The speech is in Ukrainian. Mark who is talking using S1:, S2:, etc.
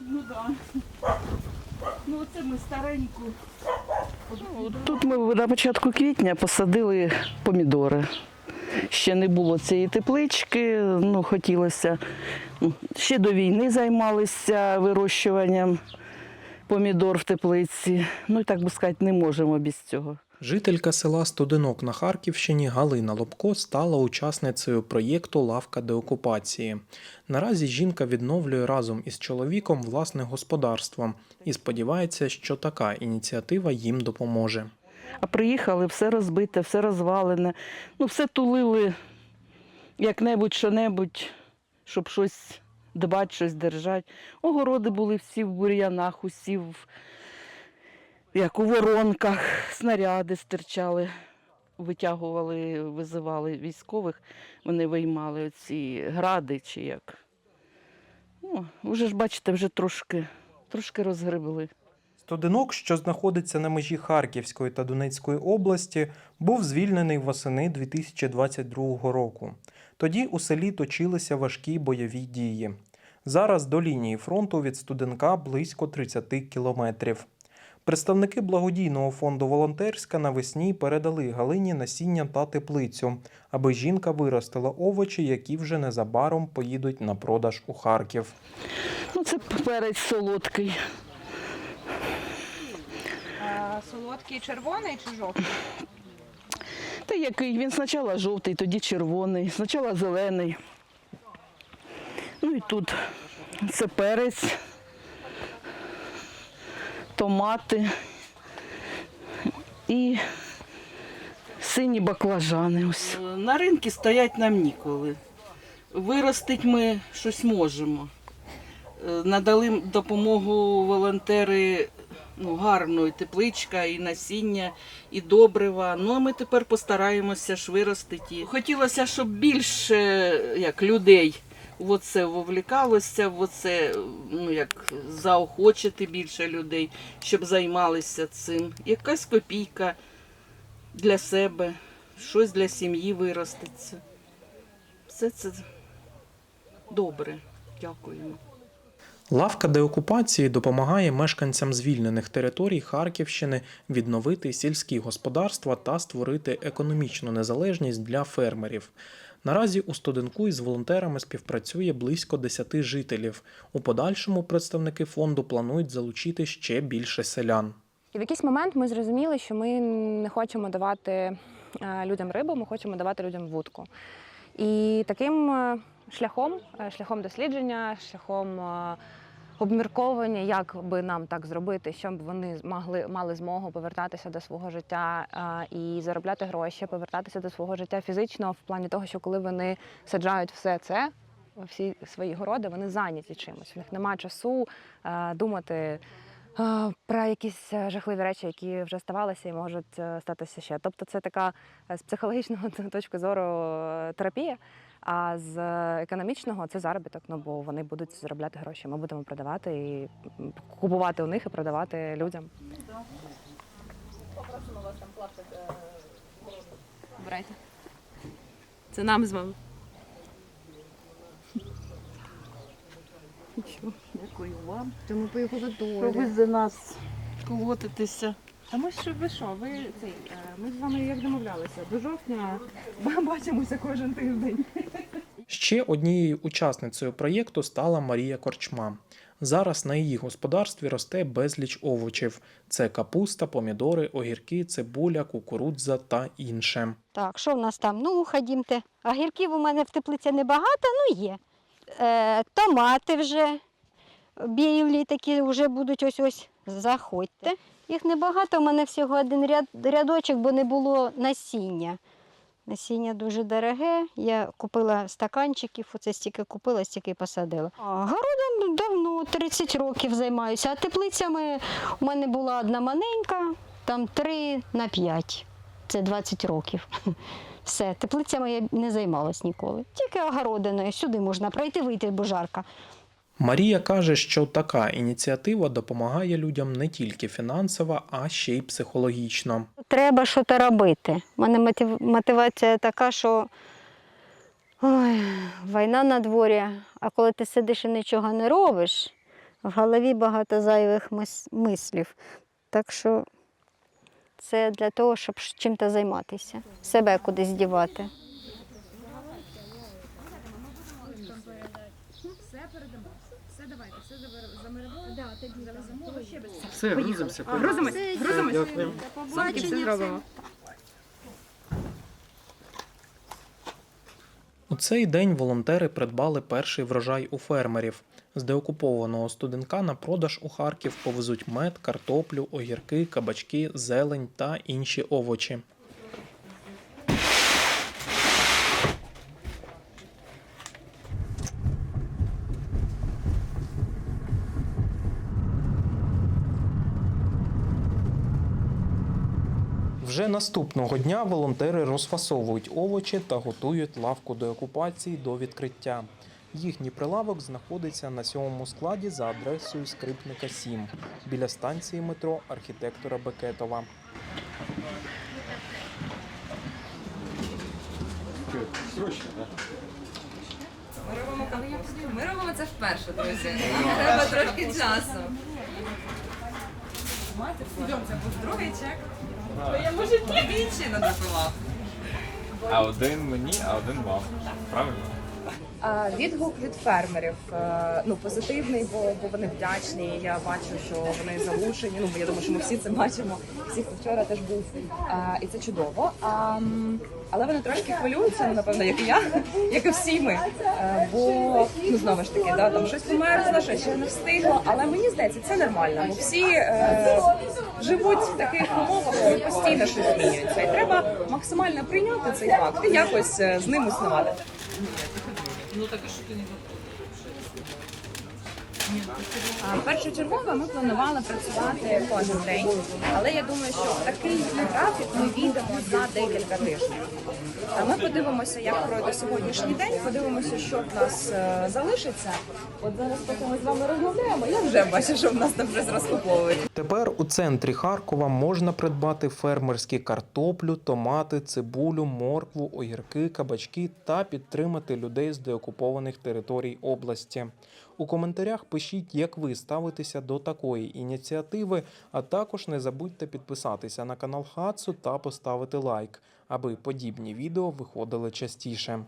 S1: Ну да. Ну оце ми стареньку.
S2: Тут ми на початку квітня посадили помідори. Ще не було цієї теплички, ну хотілося. Ще до війни займалися вирощуванням помідор в теплиці. Ну і так би сказати, не можемо без цього.
S3: Жителька села Студенок на Харківщині Галина Лобко стала учасницею проєкту Лавка деокупації. Наразі жінка відновлює разом із чоловіком власне господарство і сподівається, що така ініціатива їм допоможе.
S2: А приїхали, все розбите, все розвалене. Ну, все тулили як-небудь, що-небудь, щоб щось дбати, щось держати. Огороди були всі в бур'янах, усі в, як у воронках, снаряди стирчали, витягували, визивали військових, вони виймали ці гради чи як. Ну, вже ж бачите, вже трошки, трошки розгребли.
S3: Студенок, що знаходиться на межі Харківської та Донецької області, був звільнений восени 2022 року. Тоді у селі точилися важкі бойові дії. Зараз до лінії фронту від Студенка близько 30 кілометрів. Представники благодійного фонду Волонтерська навесні передали Галині насіння та теплицю, аби жінка виростила овочі, які вже незабаром поїдуть на продаж у Харків.
S2: Ну, це перець солодкий.
S4: А, солодкий червоний чи жовтий?
S2: Та який? Він спочатку жовтий, тоді червоний, спочатку зелений. Ну і тут це перець, томати і сині баклажани. Ось. На ринку стоять нам ніколи. Виростить ми щось можемо. Е, Надали допомогу волонтери ну, гарно, і тепличка, і насіння, і добрива. Ну а ми тепер постараємося ж виростити. Хотілося, щоб більше як, людей в оце вовлікалося, в оце, ну, як, заохочити більше людей, щоб займалися цим. Якась копійка для себе, щось для сім'ї виростеться. Все це добре. Дякуємо.
S3: Лавка деокупації допомагає мешканцям звільнених територій Харківщини відновити сільські господарства та створити економічну незалежність для фермерів. Наразі у студенку із волонтерами співпрацює близько 10 жителів. У подальшому представники фонду планують залучити ще більше селян.
S4: І в якийсь момент ми зрозуміли, що ми не хочемо давати е, людям рибу, ми хочемо давати людям вудку. І таким е, шляхом, е, шляхом дослідження, шляхом е, обмірковування, як би нам так зробити, щоб вони могли мали змогу повертатися до свого життя і заробляти гроші, повертатися до свого життя фізично, в плані того, що коли вони саджають все це, всі свої городи, вони зайняті чимось. У них немає часу думати про якісь е, жахливі речі, які вже ставалися і можуть е, статися ще. Тобто, це така е, з психологічного точки зору терапія. А з економічного це заробіток, ну бо вони будуть заробляти гроші. Ми будемо продавати і купувати у них і продавати людям. Попросимо вас там Брайте. Це нам з вами.
S2: Дякую вам,
S4: Тому поїхали
S2: що ви за нас колотитеся.
S4: А ми що ви що? Ви цей е, ми з вами як домовлялися до жовтня бачимося кожен тиждень.
S3: Ще однією учасницею проєкту стала Марія Корчма. Зараз на її господарстві росте безліч овочів: це капуста, помідори, огірки, цибуля, кукурудза та інше.
S5: Так, що в нас там? Ну, ходімте. Огірків у мене в теплиці небагато, ну є. Е, томати вже білі такі вже будуть ось ось. Заходьте. Їх небагато, у мене всього один ряд, рядочок, бо не було насіння. Насіння дуже дороге. Я купила стаканчиків, оце стільки купила, стільки посадила. Городом давно, 30 років займаюся, а теплицями у мене була одна маленька, там 3 на 5. Це 20 років. Все, теплицями я не займалась ніколи. Тільки огородиною. Сюди можна пройти, вийти, бо жарко.
S3: Марія каже, що така ініціатива допомагає людям не тільки фінансово, а ще й психологічно.
S5: Треба щось робити. У мене мотивація така, що ой, війна на дворі, а коли ти сидиш і нічого не робиш, В голові багато зайвих мис- мислів. Так що це для того, щоб чим-то займатися, себе кудись дівати.
S6: Все, грузимося.
S7: Грузимось, грузимось.
S5: Побачення.
S7: все зробимо.
S3: У цей день волонтери придбали перший врожай у фермерів. З деокупованого студенка на продаж у Харків повезуть мед, картоплю, огірки, кабачки, зелень та інші овочі. Вже наступного дня волонтери розфасовують овочі та готують лавку до окупації до відкриття. Їхній прилавок знаходиться на сьомому складі за адресою Скрипника 7 біля станції метро архітектора Бекетова.
S8: Ми робимо це вперше, друзі. Нам треба трошки часу. Другий чек. Я може двічі надрукував.
S6: А один мені, а один вам. Правильно?
S4: Відгук від фермерів е, ну позитивний, бо, бо вони вдячні. Я бачу, що вони залучені. Ну я думаю, що ми всі це бачимо. Всі хто вчора теж був, і це чудово. Але вони трошки хвилюються, ну, напевно, як і я, як і всі ми. Е, Бо ну знову ж таки, да, там щось померзло, щось ще не встигло. Але мені здається, це нормально. Бо всі е, живуть в таких умовах, коли постійно щось змінюється, і треба максимально прийняти цей факт і якось е, з ним існувати. А, Першочергово ми планували працювати кожен день, але я думаю, що такий графік ми війдемо за декілька тижнів. Ми подивимося, як пройде сьогоднішній день. Подивимося, що в нас е, залишиться. От зараз, поки ми з вами розмовляємо, я вже бачу, що в нас там вже розкуповують.
S3: Тепер у центрі Харкова можна придбати фермерські картоплю, томати, цибулю, моркву, огірки, кабачки та підтримати людей з деокупованих територій області. У коментарях пишіть, як ви ставитеся до такої ініціативи, а також не забудьте підписатися на канал Хацу та поставити лайк, аби подібні відео виходили частіше.